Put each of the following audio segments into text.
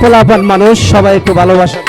পোলাপান মানুষ সবাই একটু ভালোবাসা।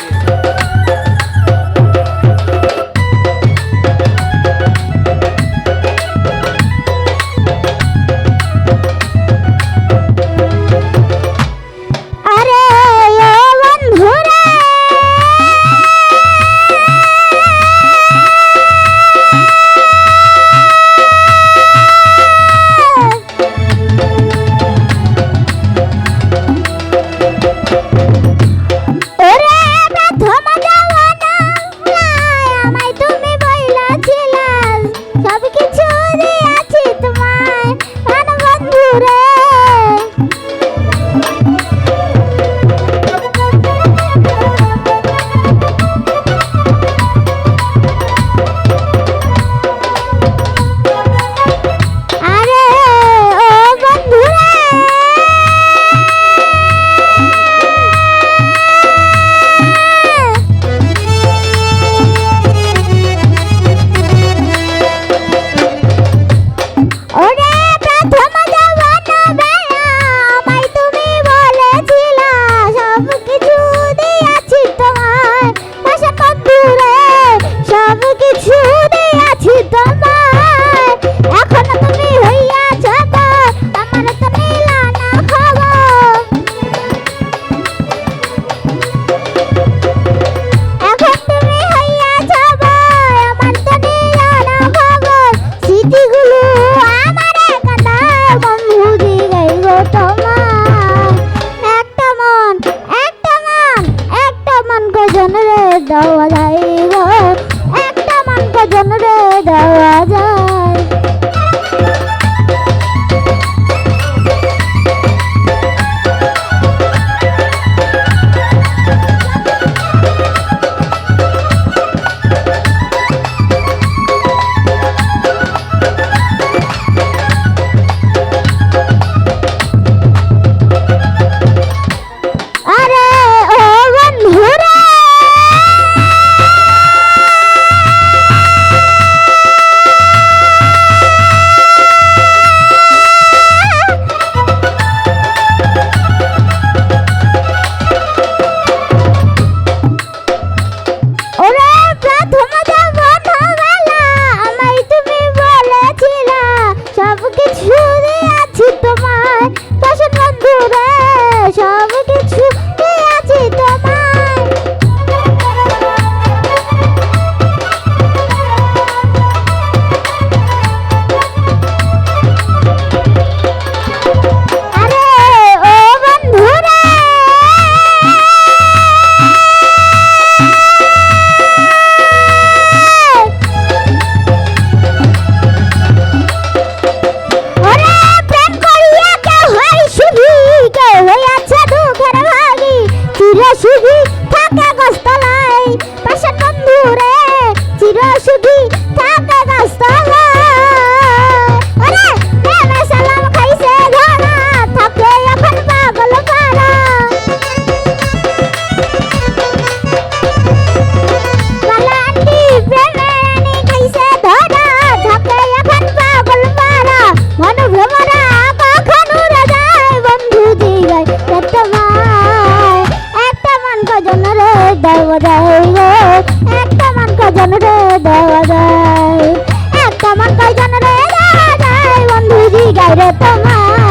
দেওয়া যায় রে একটা মান কজন রে দেওয়া যায়? একটা মান কজন দেওয়া যায়? বন্ধু জি গাই তোমার।